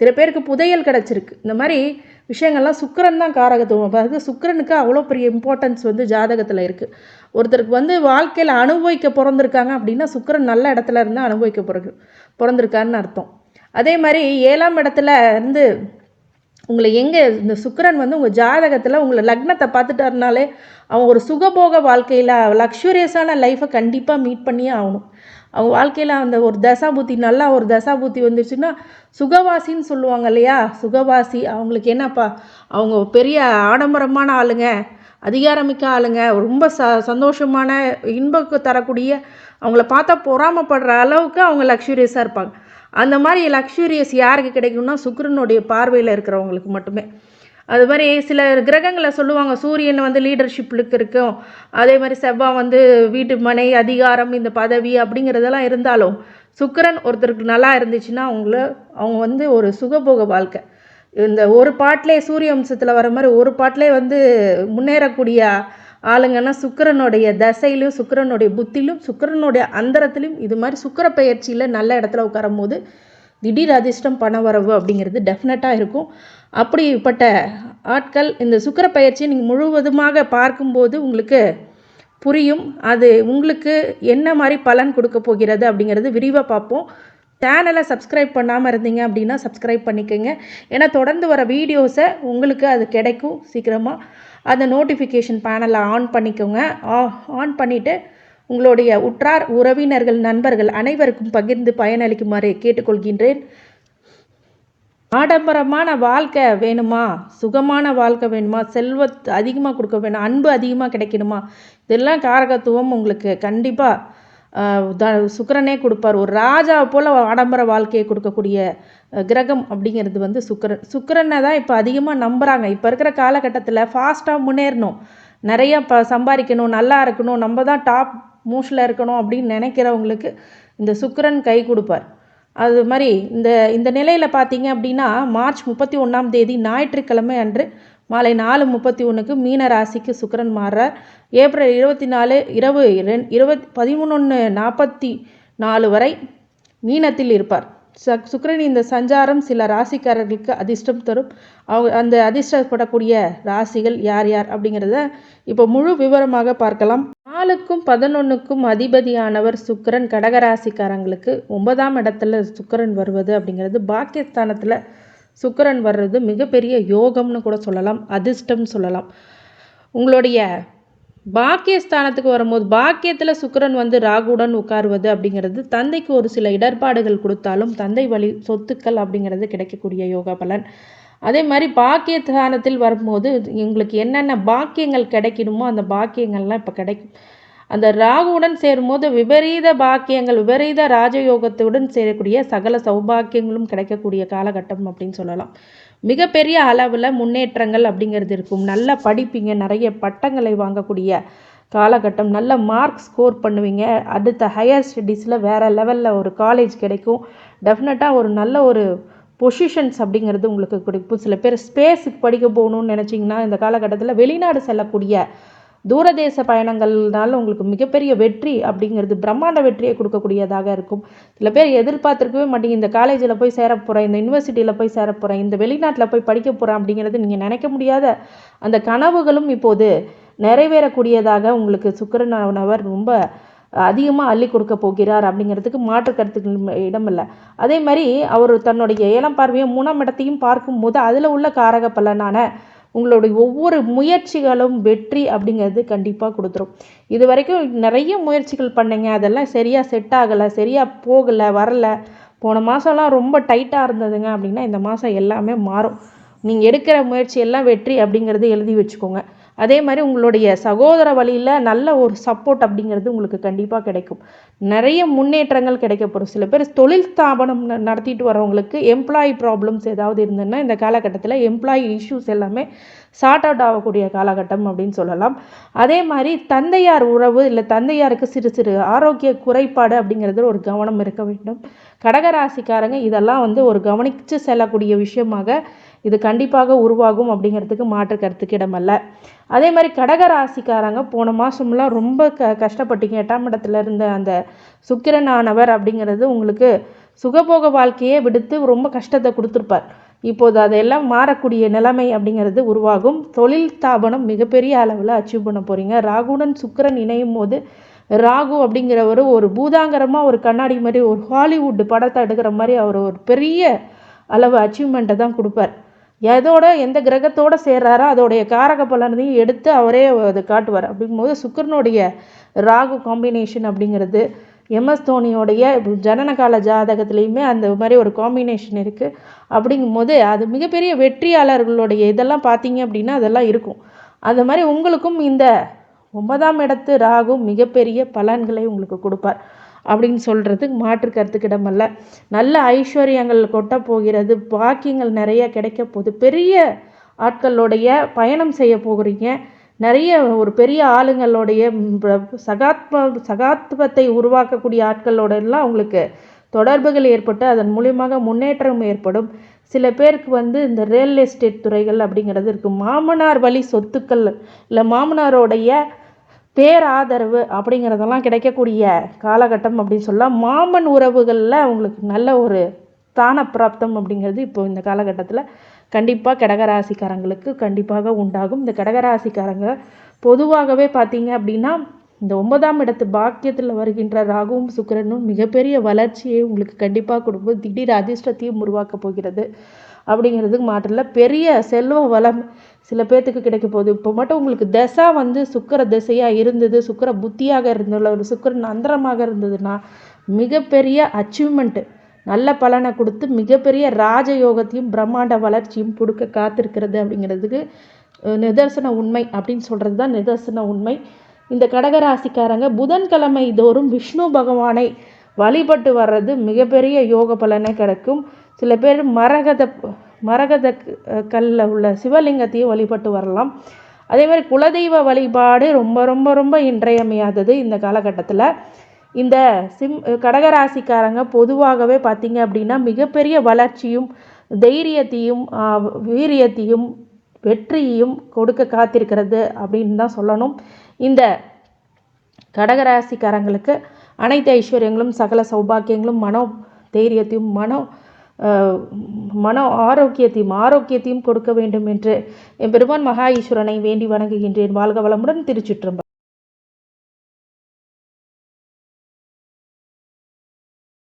சில பேருக்கு புதையல் கிடச்சிருக்கு. இந்த மாதிரி விஷயங்கள்லாம் சுக்கரன் தான் காரகத்துவம். அதாவது சுக்கரனுக்கு அவ்வளோ பெரிய இம்பார்ட்டன்ஸ் வந்து ஜாதகத்தில் இருக்குது ஒருத்தருக்கு வந்து வாழ்க்கையில் அனுபவிக்க பிறந்திருக்காங்க அப்படின்னா சுக்கரன் நல்ல இடத்துல இருந்து அனுபவிக்க பிறகு பிறந்திருக்காருன்னு அர்த்தம். அதே மாதிரி ஏழாம் இடத்துல இருந்து உங்களை எங்கே இந்த சுக்கரன் வந்து உங்கள் ஜாதகத்தில் உங்களை லக்னத்தை பார்த்துட்டாருனாலே அவன் ஒரு சுகபோக வாழ்க்கையில் லக்ஸுரியஸான லைஃப்பை கண்டிப்பாக மீட் பண்ணியே ஆகணும். அவங்க வாழ்க்கையில் அந்த ஒரு தசாபுத்தி நல்லா ஒரு தசாபுத்தி வந்துருச்சுன்னா சுகவாசின்னு சொல்லுவாங்க இல்லையா? சுகவாசி அவங்களுக்கு என்னப்பா? அவங்க பெரிய ஆடம்பரமான ஆளுங்க அதிகாரமிக்க ஆளுங்க ரொம்ப ச சந்தோஷமான இன்பக்கு தரக்கூடிய அவங்கள பார்த்தா பொறாமப்படுற அளவுக்கு அவங்க லக்ஸுரியஸாக இருப்பாங்க. அந்த மாதிரி லக்ஸுரியஸ் யாருக்கு கிடைக்கும்னா சுக்கரனுடைய பார்வையில் இருக்கிறவங்களுக்கு மட்டுமே. அது மாதிரி சில கிரகங்களை சொல்லுவாங்க. சூரியன் வந்து லீடர்ஷிப்புக்கு இருக்கும். அதே மாதிரி செவ்வாய் வந்து வீட்டு மனை அதிகாரம் இந்த பதவி அப்படிங்கிறதெல்லாம் இருந்தாலும் சுக்கிரன் ஒருத்தருக்கு நல்லா இருந்துச்சுன்னா அவங்கள அவங்க வந்து ஒரு சுகபோக வாழ்க்கை. இந்த ஒரு பாட்டிலே சூரிய வம்சத்தில் வர மாதிரி ஒரு பாட்டிலே வந்து முன்னேறக்கூடிய ஆளுங்கன்னா சுக்கிரனுடைய தசையிலும் சுக்கரனுடைய புத்திலும் சுக்கிரனுடைய அந்தரத்திலும் இது மாதிரி சுக்கிர பயிற்சியில் நல்ல இடத்துல உட்காரும் போது திடீர் அதிர்ஷ்டம் பண வரவு அப்படிங்கிறது டெஃபினட்டாக இருக்கும். அப்படிப்பட்ட ஆட்கள் இந்த சுக்கர பயிற்சியை நீங்கள் முழுவதுமாக பார்க்கும்போது உங்களுக்கு புரியும். அது உங்களுக்கு என்ன மாதிரி பலன் கொடுக்க போகிறது அப்படிங்கிறது விரிவாக பார்ப்போம். சேனலை சப்ஸ்கிரைப் பண்ணாமல் இருந்தீங்க அப்படின்னா சப்ஸ்கிரைப் பண்ணிக்கோங்க. ஏன்னா தொடர்ந்து வர வீடியோஸை உங்களுக்கு அது கிடைக்கும் சீக்கிரமாக அந்த நோட்டிஃபிகேஷன் பேனலை ஆன் பண்ணிக்கோங்க. ஆன் பண்ணிவிட்டு உங்களுடைய உற்றார் உறவினர்கள் நண்பர்கள் அனைவருக்கும் பகிர்ந்து பயனளிக்குமாறு கேட்டுக்கொள்கின்றேன். ஆடம்பரமான வாழ்க்கை வேணுமா? சுகமான வாழ்க்கை வேணுமா? செல்வத் அதிகமாக கொடுக்க வேணும். அன்பு அதிகமாக கிடைக்கணுமா? இதெல்லாம் காரகத்துவம் உங்களுக்கு கண்டிப்பாக த சுக்கிரனே கொடுப்பார். ஒரு ராஜா போல் ஆடம்பர வாழ்க்கையை கொடுக்கக்கூடிய கிரகம் அப்படிங்கிறது வந்து சுக்கரன் சுக்கிரனை தான் இப்போ அதிகமாக நம்புகிறாங்க இப்போ இருக்கிற காலகட்டத்தில் ஃபாஸ்ட்டாக முன்னேறணும். நிறைய ப சம்பாதிக்கணும் நல்லா இருக்கணும். நம்ம தான் டாப் மூஷில் இருக்கணும் அப்படின்னு நினைக்கிறவங்களுக்கு இந்த சுக்கரன் கை கொடுப்பார். அது மாதிரி இந்த இந்த நிலையில் பார்த்தீங்க அப்படின்னா மார்ச் முப்பத்தி ஒன்றாம் தேதி ஞாயிற்றுக்கிழமை அன்று மாலை நாலு முப்பத்தி ஒன்றுக்கு மீன ராசிக்கு சுக்கரன் மாறுறார். ஏப்ரல் இருபத்தி நாலு இரவு ரெண் இருபத் பதிமூணு நாற்பத்தி நாலு வரை மீனத்தில் இருப்பார். ச சுக்கரன் இந்த சஞ்சாரம் சில ராசிக்காரர்களுக்கு அதிர்ஷ்டம் தரும். அவங்க அந்த அதிர்ஷ்டப்படக்கூடிய ராசிகள் யார் யார் அப்படிங்கிறத இப்போ முழு விவரமாக பார்க்கலாம். நாலுக்கும் பதினொன்றுக்கும் அதிபதியானவர் சுக்கிரன் கடகராசிக்காரங்களுக்கு ஒன்பதாம் இடத்துல சுக்கிரன் வருவது அப்படிங்கிறது பாக்கியஸ்தானத்தில் சுக்கிரன் வர்றது மிகப்பெரிய யோகம்னு கூட சொல்லலாம் அதிர்ஷ்டம்னு சொல்லலாம். உங்களுடைய பாக்கியஸ்தானத்துக்கு வரும்போது பாக்கியத்தில் சுக்கரன் வந்து ராகுடன் உட்காருவது அப்படிங்கிறது தந்தைக்கு ஒரு சில இடர்பாடுகள் கொடுத்தாலும் தந்தை வழி சொத்துக்கள் அப்படிங்கிறது கிடைக்கக்கூடிய யோகா பலன். அதே மாதிரி பாக்கியஸ்தானத்தில் வரும்போது உங்களுக்கு என்னென்ன பாக்கியங்கள் கிடைக்கணுமோ அந்த பாக்கியங்கள்லாம் இப்போ கிடைக்கும். அந்த ராகுவுடன் சேரும்போது விபரீத பாக்கியங்கள் விபரீத ராஜயோகத்துடன் சேரக்கூடிய சகல சௌபாக்கியங்களும் கிடைக்கக்கூடிய காலகட்டம் அப்படின்னு சொல்லலாம். மிகப்பெரிய அளவில் முன்னேற்றங்கள் அப்படிங்கிறது இருக்கும். நல்லா படிப்பீங்க நிறைய பட்டங்களை வாங்கக்கூடிய காலகட்டம். நல்ல மார்க் ஸ்கோர் பண்ணுவீங்க. அடுத்த ஹையர் ஸ்டடீஸில் வேறு லெவலில் ஒரு காலேஜ் கிடைக்கும். டெஃபினட்டாக ஒரு நல்ல ஒரு பொசிஷன்ஸ் அப்படிங்கிறது உங்களுக்கு கிடைக்கும். சில பேர் ஸ்பேஸுக்கு படிக்க போகணும்னு நினச்சிங்கன்னா இந்த காலகட்டத்தில் வெளிநாடு செல்லக்கூடிய தூரதேச பயணங்கள்னால உங்களுக்கு மிகப்பெரிய வெற்றி அப்படிங்கிறது பிரம்மாண்ட வெற்றியை கொடுக்கக்கூடியதாக இருக்கும். சில பேர் எதிர்பார்த்துருக்கவே மாட்டீங்க இந்த காலேஜில் போய் சேர போகிறேன் இந்த யூனிவர்சிட்டியில் போய் சேர போகிறேன் இந்த வெளிநாட்டில் போய் படிக்க போகிறேன் அப்படிங்கிறது நீங்கள் நினைக்க முடியாத அந்த கனவுகளும் இப்போது நிறைவேறக்கூடியதாக உங்களுக்கு சுக்கிரனானவர் ரொம்ப அதிகமாக அள்ளி கொடுக்க போகிறார் அப்படிங்கிறதுக்கு மாற்று கருத்துக்கு இடமில்லை. அதே மாதிரி அவர் தன்னுடைய ஏழாம் பார்வையை மூணாம் இடத்தையும் பார்க்கும்போது அதில் உள்ள காரக பலனான உங்களுடைய ஒவ்வொரு முயற்சிகளும் வெற்றி அப்படிங்கிறது கண்டிப்பாக கொடுத்துரும். இது வரைக்கும் நிறைய முயற்சிகள் பண்ணீங்க. அதெல்லாம் சரியாக செட் ஆகலை சரியாக போகலை வரலை. போன மாதம்லாம் ரொம்ப டைட்டாக இருந்ததுங்க அப்படின்னா இந்த மாதம் எல்லாமே மாறும். நீங்கள் எடுக்கிற முயற்சி எல்லாம் வெற்றி அப்படிங்கிறது எழுதி வச்சுக்கோங்க. அதே மாதிரி உங்களுடைய சகோதர வழியில் நல்ல ஒரு சப்போர்ட் அப்படிங்கிறது உங்களுக்கு கண்டிப்பாக கிடைக்கும். நிறைய முன்னேற்றங்கள் கிடைக்கப்படும் சில பேர் தொழில் ஸ்தாபனம் ந- நடத்திட்டு வரவங்களுக்கு எம்ப்ளாயி ப்ராப்ளம்ஸ் ஏதாவது இருந்ததுன்னா இந்த காலகட்டத்தில் எம்ப்ளாயி இஷ்யூஸ் எல்லாமே சார்ட் அவுட் ஆகக்கூடிய காலகட்டம் அப்படின்னு சொல்லலாம். அதே மாதிரி தந்தையார் உறவு இல்லை தந்தையாருக்கு சிறு சிறு ஆரோக்கிய குறைபாடு அப்படிங்கிறது ஒரு கவனம் இருக்க வேண்டும். கடகராசிக்காரங்க இதெல்லாம் வந்து ஒரு கவனித்து செல்லக்கூடிய விஷயமாக இது கண்டிப்பாக உருவாகும் அப்படிங்கிறதுக்கு மாற்று கருத்துக்கு இடமல்ல. அதே மாதிரி கடக ராசிக்காரங்க போன மாதம்லாம் ரொம்ப க கஷ்டப்பட்டீங்க. எட்டாம் இடத்துல இருந்த அந்த சுக்கிரனானவர் அப்படிங்கிறது உங்களுக்கு சுகபோக வாழ்க்கையே விடுத்து ரொம்ப கஷ்டத்தை கொடுத்துருப்பார். இப்போது அதெல்லாம் மாறக்கூடிய நிலைமை அப்படிங்கிறது உருவாகும். தொழில் ஸ்தாபனம் மிகப்பெரிய அளவில் அச்சீவ் பண்ண போகிறீங்க ராகுடன் சுக்கிரன் இணையும் போது ராகு அப்படிங்கிறவர் ஒரு பூதாங்கரமாக ஒரு கண்ணாடி மாதிரி ஒரு ஹாலிவுட் படத்தை எடுக்கிற மாதிரி அவர் ஒரு பெரிய அளவு அச்சீவ்மெண்ட்டை தான் கொடுப்பார். எதோட எந்த கிரகத்தோட சேர்றாரோ அதோடைய காரக பலனையும் எடுத்து அவரே அது காட்டுவார். அப்படிங்கும்போது சுக்கிரனுடைய ராகு காம்பினேஷன் அப்படிங்கிறது எம்எஸ் தோனியோடைய ஜனனகால ஜாதகத்துலேயுமே அந்த மாதிரி ஒரு காம்பினேஷன் இருக்குது அப்படிங்கும்போது அது மிகப்பெரிய வெற்றியாளர்களுடைய இதெல்லாம் பார்த்தீங்க அப்படின்னா அதெல்லாம் இருக்கும். அந்த மாதிரி உங்களுக்கும் இந்த ஒன்பதாம் இடத்து ராகு மிகப்பெரிய பலன்களை உங்களுக்கு கொடுப்பார். அப்படின்னு சொல்கிறதுக்கு மாற்று கருத்துக்கிடமல்ல நல்ல ஐஸ்வர்யங்கள் கொட்ட போகிறது பாக்கியங்கள் நிறைய கிடைக்க போகுது. பெரிய ஆட்களுடைய பயணம் செய்ய போகிறீங்க. நிறைய ஒரு பெரிய ஆளுங்களுடைய சகாத்ம சகாத்வத்தை உருவாக்கக்கூடிய ஆட்களோடலாம் உங்களுக்கு தொடர்புகள் ஏற்பட்டு அதன் மூலியமாக முன்னேற்றம் ஏற்படும். சில பேருக்கு வந்து இந்த ரியல் எஸ்டேட் துறைகள் அப்படிங்கிறது இருக்குது மாமனார் வழி சொத்துக்கள் இல்லை மாமனாரோடைய பேராதரவு அப்படிங்கிறதெல்லாம் கிடைக்கக்கூடிய காலகட்டம் அப்படின்னு சொல்லலாம் மாமன் உறவுகளில் அவங்களுக்கு நல்ல ஒரு ஸ்தான பிராப்தம் அப்படிங்கிறது இப்போ இந்த காலகட்டத்தில் கண்டிப்பாக கடகராசிக்காரங்களுக்கு கண்டிப்பாக உண்டாகும். இந்த கடகராசிக்காரங்க பொதுவாகவே பார்த்தீங்க அப்படின்னா இந்த ஒன்பதாம் இடத்து பாக்கியத்தில் வருகின்ற ராகுவும் சுக்கிரனும் மிகப்பெரிய வளர்ச்சியை உங்களுக்கு கண்டிப்பாக கொடுக்கும். திடீர் அதிர்ஷ்டத்தையும் உருவாக்கப் போகிறது அப்படிங்கிறதுக்கு மாற்றில் பெரிய செல்வ வளம் சில பேர்த்துக்கு கிடைக்க போகுது. இப்போ மட்டும் உங்களுக்கு தசா வந்து சுக்கிர திசையாக இருந்தது சுக்கர புத்தியாக இருந்ததில்ல ஒரு சுக்கிரன் அந்தரமாக இருந்ததுன்னா மிகப்பெரிய அச்சீவ்மெண்ட்டு நல்ல பலனை கொடுத்து மிகப்பெரிய ராஜயோகத்தையும் பிரம்மாண்ட வளர்ச்சியும் கொடுக்க காத்திருக்கிறது அப்படிங்கிறதுக்கு நிதர்சன உண்மை அப்படின்னு சொல்கிறது தான் நிதர்சன உண்மை. இந்த கடகராசிக்காரங்க புதன்கிழமை தோறும் விஷ்ணு பகவானை வழிபட்டு வர்றது மிகப்பெரிய யோக பலனை கிடைக்கும். சில பேர் மரகத மரகத கல்லில் உள்ள சிவலிங்கத்தையும் வழிபட்டு வரலாம். அதே மாதிரி குலதெய்வ வழிபாடு ரொம்ப ரொம்ப ரொம்ப இன்றையமையாதது இந்த காலகட்டத்தில். இந்த சிம் கடகராசிக்காரங்க பொதுவாகவே பார்த்திங்க அப்படின்னா மிகப்பெரிய வளர்ச்சியும் தைரியத்தையும் வீரியத்தையும் வெற்றியையும் கொடுக்க காத்திருக்கிறது அப்படின்னு தான் சொல்லணும். இந்த கடகராசிக்காரங்களுக்கு அனைத்து ஐஸ்வர்யங்களும் சகல சௌபாக்கியங்களும் மனோ தைரியத்தையும் மனோ மன ஆரோக்கியத்தையும் ஆரோக்கியத்தையும் கொடுக்க வேண்டும் என்று என் பெருமான் மகா ஈஸ்வரனை வேண்டி வணங்குகின்றேன். வாழ்க வளமுடன் திருச்சிற்றம்பலம்.